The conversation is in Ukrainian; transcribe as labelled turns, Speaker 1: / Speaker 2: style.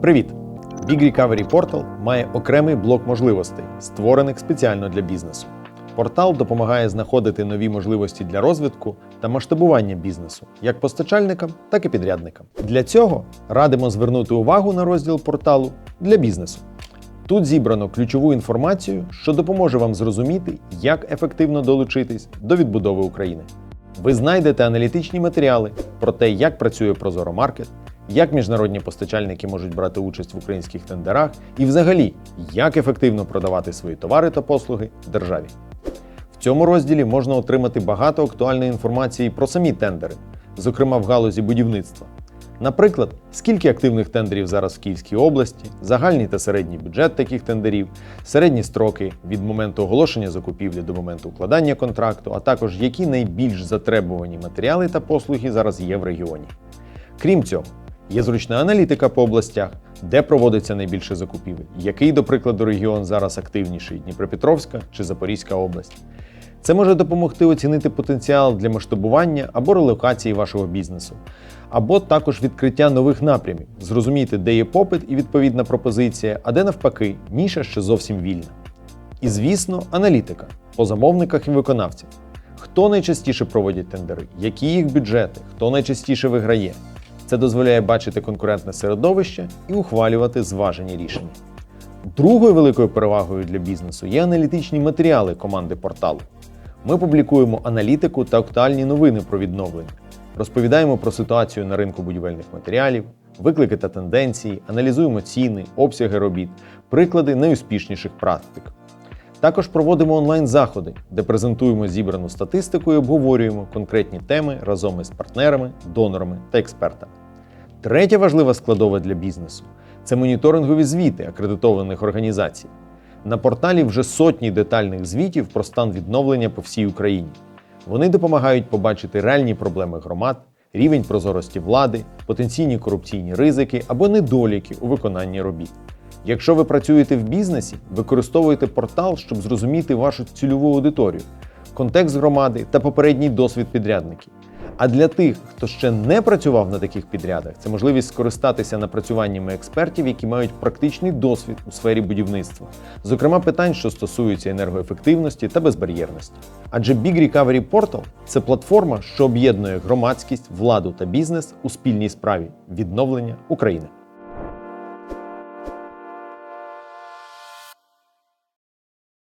Speaker 1: Привіт! Big Recovery Portal має окремий блок можливостей, створених спеціально для бізнесу. Портал допомагає знаходити нові можливості для розвитку та масштабування бізнесу як постачальникам, так і підрядникам. Для цього радимо звернути увагу на розділ порталу для бізнесу. Тут зібрано ключову інформацію, що допоможе вам зрозуміти, як ефективно долучитись до відбудови України. Ви знайдете аналітичні матеріали про те, як працює Прозоро Маркет, як міжнародні постачальники можуть брати участь в українських тендерах і, взагалі, як ефективно продавати свої товари та послуги державі. В цьому розділі можна отримати багато актуальної інформації про самі тендери, зокрема в галузі будівництва. Наприклад, скільки активних тендерів зараз в Київській області, загальний та середній бюджет таких тендерів, середні строки від моменту оголошення закупівлі до моменту укладання контракту, а також які найбільш затребувані матеріали та послуги зараз є в регіоні. Крім цього, є зручна аналітика по областях, де проводиться найбільше закупівель, який, до прикладу, регіон зараз активніший Дніпропетровська чи Запорізька область. Це може допомогти оцінити потенціал для масштабування або релокації вашого бізнесу, або також відкриття нових напрямів, зрозуміти, де є попит і відповідна пропозиція, а де навпаки, ніша ще зовсім вільна. І звісно, аналітика по замовниках і виконавцях. Хто найчастіше проводять тендери, які їх бюджети, хто найчастіше виграє. Це дозволяє бачити конкурентне середовище і ухвалювати зважені рішення. Другою великою перевагою для бізнесу є аналітичні матеріали команди порталу. Ми публікуємо аналітику та актуальні новини про відновлення, розповідаємо про ситуацію на ринку будівельних матеріалів, виклики та тенденції, аналізуємо ціни, обсяги робіт, приклади найуспішніших практик. Також проводимо онлайн-заходи, де презентуємо зібрану статистику і обговорюємо конкретні теми разом із партнерами, донорами та експертами. Третя важлива складова для бізнесу це моніторингові звіти акредитованих організацій. На порталі вже сотні детальних звітів про стан відновлення по всій Україні. Вони допомагають побачити реальні проблеми громад, рівень прозорості влади, потенційні корупційні ризики або недоліки у виконанні робіт. Якщо ви працюєте в бізнесі, використовуйте портал, щоб зрозуміти вашу цільову аудиторію, контекст громади та попередній досвід підрядників. А для тих, хто ще не працював на таких підрядах, це можливість скористатися напрацюваннями експертів, які мають практичний досвід у сфері будівництва, зокрема питань, що стосуються енергоефективності та безбар'єрності. Адже Big Recovery Portal – це платформа, що об'єднує громадськість, владу та бізнес у спільній справі відновлення України.